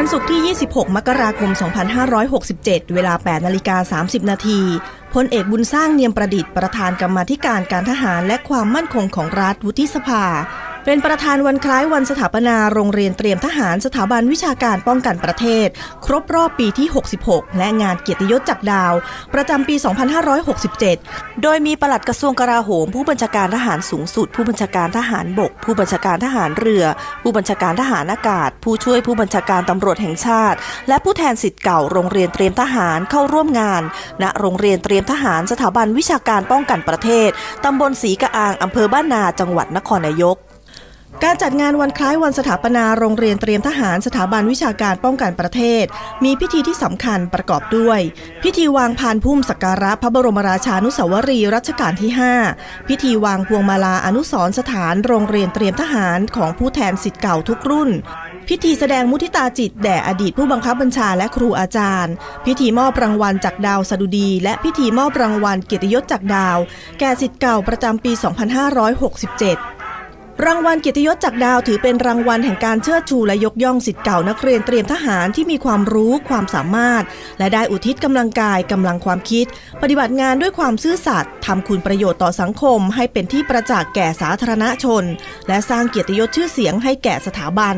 วันศุกร์ที่ 26 มกราคม 2567 เวลา 8 นาฬิกา 30 นาทีพลเอกบุญสร้างเนียมประดิษฐ์ประธานกรรมาธิการการทหารและความมั่นคงของรัฐวุฒิสภา เป็นประธานวันคล้ายวันสถาปนาโรงเรียนเตรียมทหารสถาบันวิชาการป้องกันประเทศ ครบรอบปีที่ 66 และงานเกียรติยศจากดาว ประจำปี 2567 โดยมีปลัดกระทรวงกลาโหม ผู้บัญชาการทหารสูงสุด ผู้บัญชาการทหารบก ผู้บัญชาการทหารเรือ ผู้บัญชาการทหารอากาศ ผู้ช่วยผู้บัญชาการตำรวจแห่งชาติ และผู้แทนสิทธิ์เก่าโรงเรียนเตรียมทหารเข้าร่วมงาน ณโรงเรียนเตรียมทหารสถาบันวิชาการป้องกันประเทศตำบลศรีกะอางอำเภอบ้านนาจังหวัดนครนายก การจัดงานวันคล้ายวันสถาปนาโรงเรียนเตรียมทหารสถาบันวิชาการป้องกันประเทศ มีพิธีที่สำคัญประกอบด้วย พิธีวางพานพุ่มสักการะพระบรมราชานุสาวรีรัชกาลที่ 5 พิธีวางพวงมาลาอนุสรณ์สถานโรงเรียนเตรียมทหารของผู้แทนสิทธิ์เก่าทุกรุ่น พิธีแสดงมุทิตาจิตแด่อดีตผู้บังคับบัญชาและครูอาจารย์ พิธีมอบรางวัลจากดาวสดุดี และพิธีมอบรางวัลเกียรติยศจากดาว แก่สิทธิ์เก่าประจำปี 2567 รางวัลเกียรติยศจากดาวถือเป็นรางวัลแห่งการเชิดชูและยกย่องสิทธิ์เก่านักเรียนเตรียมทหารที่มีความรู้ความสามารถ และได้อุทิศกำลังกายกำลังความคิด ปฏิบัติงานด้วยความซื่อสัตย์ทำคุณประโยชน์ต่อสังคม ให้เป็นที่ประจักษ์แก่สาธารณชน และสร้างเกียรติยศชื่อเสียงให้แก่สถาบัน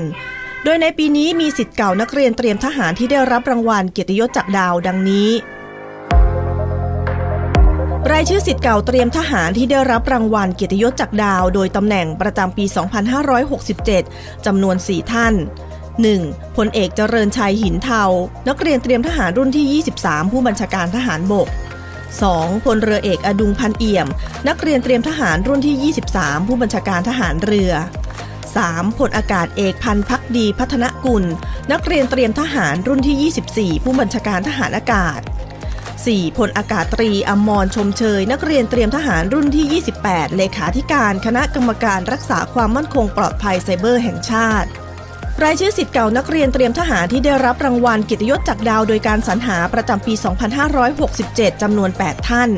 โดยในปีนี้มีสิทธิ์เก่านักเรียนเตรียมทหารที่ได้รับรางวัลเกียรติยศจากดาวดังนี้ายชื่อสิทธิ์เก่าเตรียมทหารที่ได้รับรางวัลเกียรติยศจากดาว โดยตำแหน่งประจำปี 2567 จำนวน 4 ท่าน 1. พลเอกเจริญชัยหินเทา นักเรียนเตรียมทหารรุ่นที่ 23 ผู้บัญชาการทหารบก 2. พลเรือเอกอดุงพันเอี่ยม นักเรียนเตรียมทหารรุ่นที่ 23 ผู้บัญชาการทหารเรือ 3. พลอากาศเอกพันพักดีพัฒนกุล นักเรียนเตรียมทหารรุ่นที่ 24 ผู้บัญชาการทหารอากาศ 4. พลอากาศตรีอมรชมเชย นักเรียนเตรียมทหารรุ่นที่ 28 เลขาธิการคณะกรรมการรักษาความมั่นคงปลอดภัยไซเบอร์แห่งชาติรายชื่อสิทธิ์เก่านักเรียนเตรียมทหารที่ได้รับรางวัลกียรติยศจากดาวโดยการสรรหาประจำปี 2567 จำนวน 8 ท่าน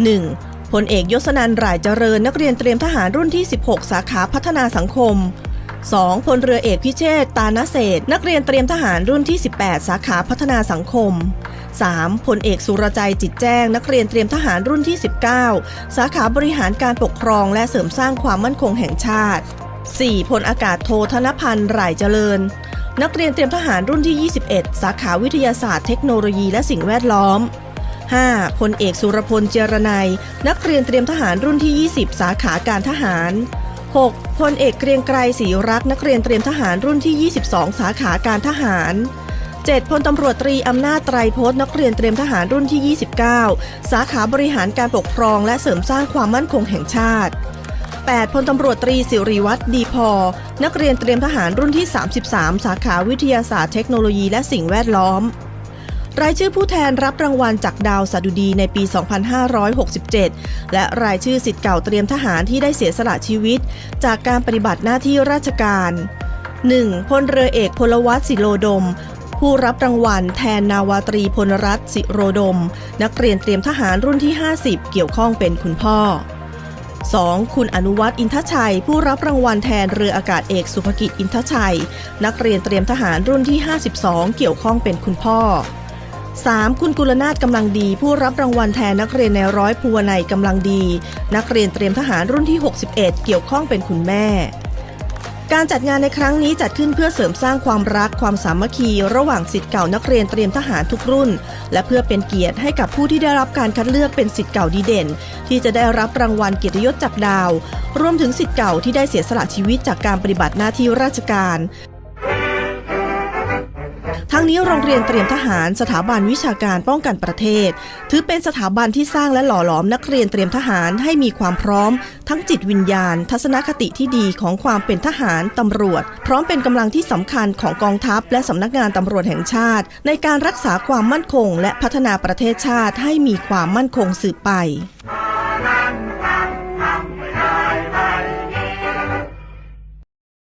1. พลเอกยศนันหรายเจริญนักเรียนเตรียมทหารรุ่นที่ 16 สาขาพัฒนาสังคม 2. พลเรือเอกพิเชษตานาเศษ นักเรียนเตรียมทหารรุ่นที่ 18 สาขาพัฒนาสังคม 3. พลเอกสุรใจจิตแจ้ง นักเรียนเตรียมทหารรุ่นที่ 19 สาขาบริหารการปกครองและเสริมสร้างความมั่นคงแห่งชาติ 4. พลอากาศโทธนพันธ์หร่ายเจริญ นักเรียนเตรียมทหารรุ่นที่ 21 สาขาวิทยาศาสตร์เทคโนโลยีและสิ่งแวดล้อม 5. พลเอกสุรพลเจรนัย นักเรียนเตรียมทหารรุ่นที่ 20 สาขาการทหาร 6. พลเอกเกรียงไกรศรีรักนักเรียนเตรียมทหารรุ่นที่ 22 สาขาการทหาร 7. พลตำรวจตรีอำนาจไตรพจน์นักเรียนเตรียมทหารรุ่นที่ 29 สาขาบริหารการปกครองและเสริมสร้างความมั่นคงแห่งชาติ 8. พลตำรวจตรีสิริวัตรดีพอ นักเรียนเตรียมทหารรุ่นที่ 33 สาขาวิทยาศาสตร์เทคโนโลยีและสิ่งแวดล้อม รายชื่อผู้แทนรับรางวัลจากดาวสดุดีในปี 2567 และรายชื่อสิทธิ์เก่าเตรียมทหารที่ได้เสียสละชีวิต จากการปฏิบัติหน้าที่ราชการ 1. พลเรือเอกพลวัตศิโลดม ผู้รับรางวัลแทนนาวาตรีพลรัตสิโรดม นักเรียนเตรียมทหารรุ่นที่ 50 เกี่ยวข้องเป็นคุณพ่อ 2. คุณอนุวัฒน์อินทชัย ผู้รับรางวัลแทนเรืออากาศเอกสุภกิจอินทชัย นักเรียนเตรียมทหารรุ่นที่ 52 เกี่ยวข้องเป็นคุณพ่อ 3. คุณกุลนาถกำลังดี ผู้รับรางวัลแทนนักเรียนในร้อยภูวนัยกำลังดี นักเรียนเตรียมทหารรุ่นที่ 61 เกี่ยวข้องเป็นคุณแม่ การจัดงานในครั้งนี้จัดขึ้นเพื่อเสริมสร้างความรักความสามัคคี ระหว่างสิทธิ์เก่านักเรียนเตรียมทหารทุกรุ่น และเพื่อเป็นเกียรติให้กับผู้ที่ได้รับการคัดเลือกเป็นสิทธิ์เก่าดีเด่น ที่จะได้รับรางวัลเกียรติยศจากดาว รวมถึงสิทธิ์เก่าที่ได้เสียสละชีวิตจากการปฏิบัติหน้าที่ราชการ ทั้งนี้โรงเรียนเตรียมทหารสถาบันวิชาการป้องกันประเทศ ถือเป็นสถาบันที่สร้างและหล่อหลอมนักเรียนเตรียมทหารให้มีความพร้อม ทั้งจิตวิญญาณ ทัศนคติที่ดีของความเป็นทหารตำรวจ พร้อมเป็นกำลังที่สำคัญของกองทัพ และสำนักงานตำรวจแห่งชาติ ในการรักษาความมั่นคง และพัฒนาประเทศชาติให้มีความมั่นคงสืบไป